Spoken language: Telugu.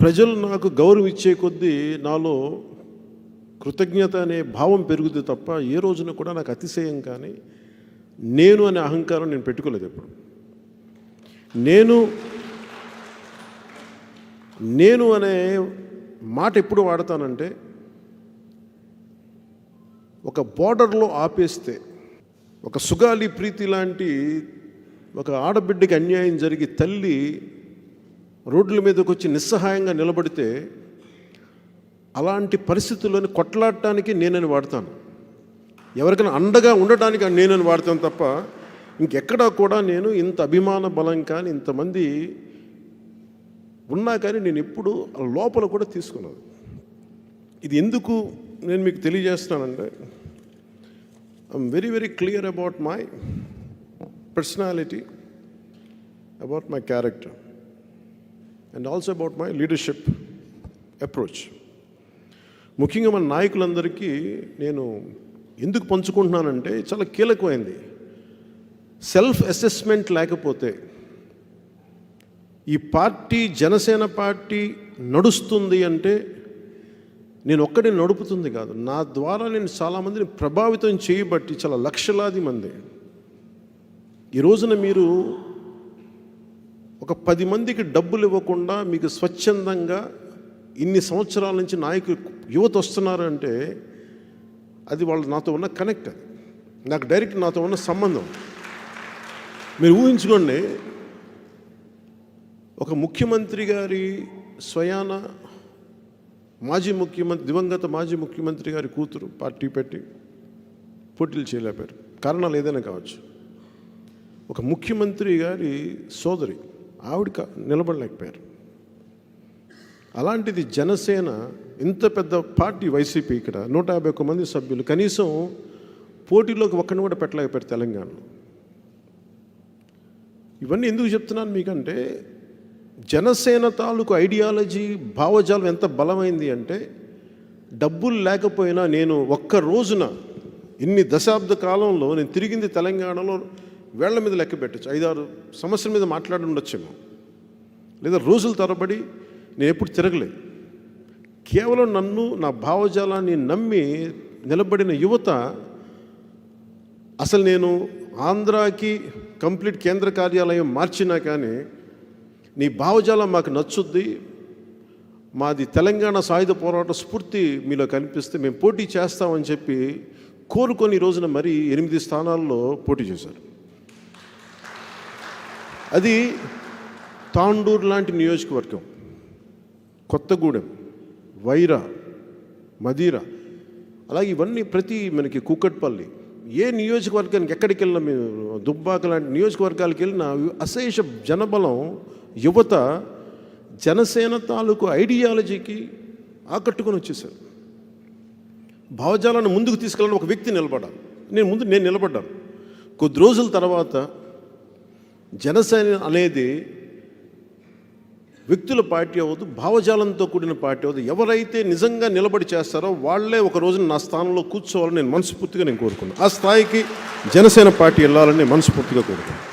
ప్రజలు నాకు గౌరవం ఇచ్చే కొద్దీ నాలో కృతజ్ఞత అనే భావం పెరుగుతుంది తప్ప ఏ రోజున కూడా నాకు అతిశయం కానీ నేను అనే అహంకారం నేను పెట్టుకోలేదు ఎప్పుడు. నేను నేను అనే మాట ఎప్పుడు వాడతానంటే ఒక బార్డర్లో ఆపేస్తే ఒక సుగాలి ప్రీతి లాంటి ఒక ఆడబిడ్డకి అన్యాయం జరిగి తల్లి రోడ్ల మీదకి వచ్చి నిస్సహాయంగా నిలబడితే అలాంటి పరిస్థితుల్లోని కొట్లాడటానికి నేనని వాడతాను. ఎవరికైనా అండగా ఉండటానికి నేనని వాడతాను తప్ప ఇంకెక్కడా కూడా నేను ఇంత అభిమాన బలం కానీ ఇంతమంది ఉన్నా కానీ నేను ఎప్పుడు లోపల కూడా తీసుకున్నాను ఇది ఎందుకు నేను మీకు తెలియజేస్తున్నానంటే I'm very very clear about my personality about my character and also about my leadership approach ముఖ్యంగా మన నాయకులందరికీ నేను ఎందుకు పంచుకుంటున్నానంటే చాలా కీలకమైంది. సెల్ఫ్ అసెస్మెంట్ లేకపోతే ఈ పార్టీ జనసేన పార్టీ నడుస్తుంది అంటే నేను ఒక్కడిని నడుపుతుంది కాదు. నా ద్వారా నేను చాలామందిని ప్రభావితం చేయబట్టి చాలా లక్షలాది మంది. ఈ రోజున మీరు ఒక పది మందికి డబ్బులు ఇవ్వకుండా మీకు స్వచ్ఛందంగా ఇన్ని సంవత్సరాల నుంచి నాయకులు యువత వస్తున్నారు అంటే అది వాళ్ళు నాతో ఉన్న కనెక్ట్ నాకు డైరెక్ట్ నాతో ఉన్న సంబంధం. మీరు ఊహించుకోండి ఒక ముఖ్యమంత్రి గారి స్వయాన మాజీ ముఖ్యమంత్రి దివంగత మాజీ ముఖ్యమంత్రి గారి కూతురు పార్టీ పెట్టి పోటీలు చేయలేపారు కారణాలు ఏదైనా కావచ్చు. ఒక ముఖ్యమంత్రి గారి సోదరి ఆవిడ నిలబడలేకపోయారు. అలాంటిది జనసేన ఇంత పెద్ద పార్టీ వైసీపీ ఇక్కడ నూట యాభై ఒక్క మంది సభ్యులు కనీసం పోటీలోకి ఒక్కడిని కూడా పెట్టలేకపోయారు తెలంగాణలో. ఇవన్నీ ఎందుకు చెప్తున్నాను మీకంటే జనసేన తాలూకు ఐడియాలజీ భావజాలం ఎంత బలమైంది అంటే డబ్బులు లేకపోయినా నేను ఒక్క రోజున ఇన్ని దశాబ్ద కాలంలో నేను తిరిగింది తెలంగాణలో వేళ్ళ మీద లెక్క పెట్టచ్చు. ఐదారు సమస్యల మీద మాట్లాడి ఉండొచ్చేమో. లేదా రోజుల తరబడి నేను ఎప్పుడు తిరగలేదు కేవలం నన్ను నా భావజాలాన్ని నమ్మి నిలబడిన యువత అసలు నేను ఆంధ్రాకి కంప్లీట్ కేంద్ర కార్యాలయం మార్చినా కానీ నీ భావజాలం మాకు నచ్చుద్ది. మాది తెలంగాణ సాయుధ పోరాట స్ఫూర్తి మీలో కనిపిస్తే మేము పోటీ చేస్తామని చెప్పి కోరుకొని ఈ రోజున మరి ఎనిమిది స్థానాల్లో పోటీ చేశారు. అది తాండూరు లాంటి నియోజకవర్గం. కొత్తగూడెం వైరా మదీరా అలాగే ఇవన్నీ ప్రతి మనకి కూకట్పల్లి. ఏ నియోజకవర్గానికి ఎక్కడికి వెళ్ళినా మేము దుబ్బాక లాంటి నియోజకవర్గాలకు వెళ్ళినా అశేష జనబలం యువత జనసేన తాలూకు ఐడియాలజీకి ఆకట్టుకొని వచ్చేసారు భావజాలను ముందుకు తీసుకెళ్ళిన ఒక వ్యక్తి నిలబడాలి నేను ముందు నేను నిలబడ్డాను. కొద్ది రోజుల తర్వాత జనసేన అనేది వ్యక్తుల పార్టీ అవ్వదు భావజాలంతో కూడిన పార్టీ అవ్వదు. ఎవరైతే నిజంగా నిలబడి చేస్తారో వాళ్ళే ఒక రోజున నా స్థానంలో కూర్చోవాలని నేను మనస్ఫూర్తిగా నేను కోరుకున్నాను ఆ స్థాయికి జనసేన పార్టీ వెళ్ళాలని నేను మనస్ఫూర్తిగా కోరుకున్నాను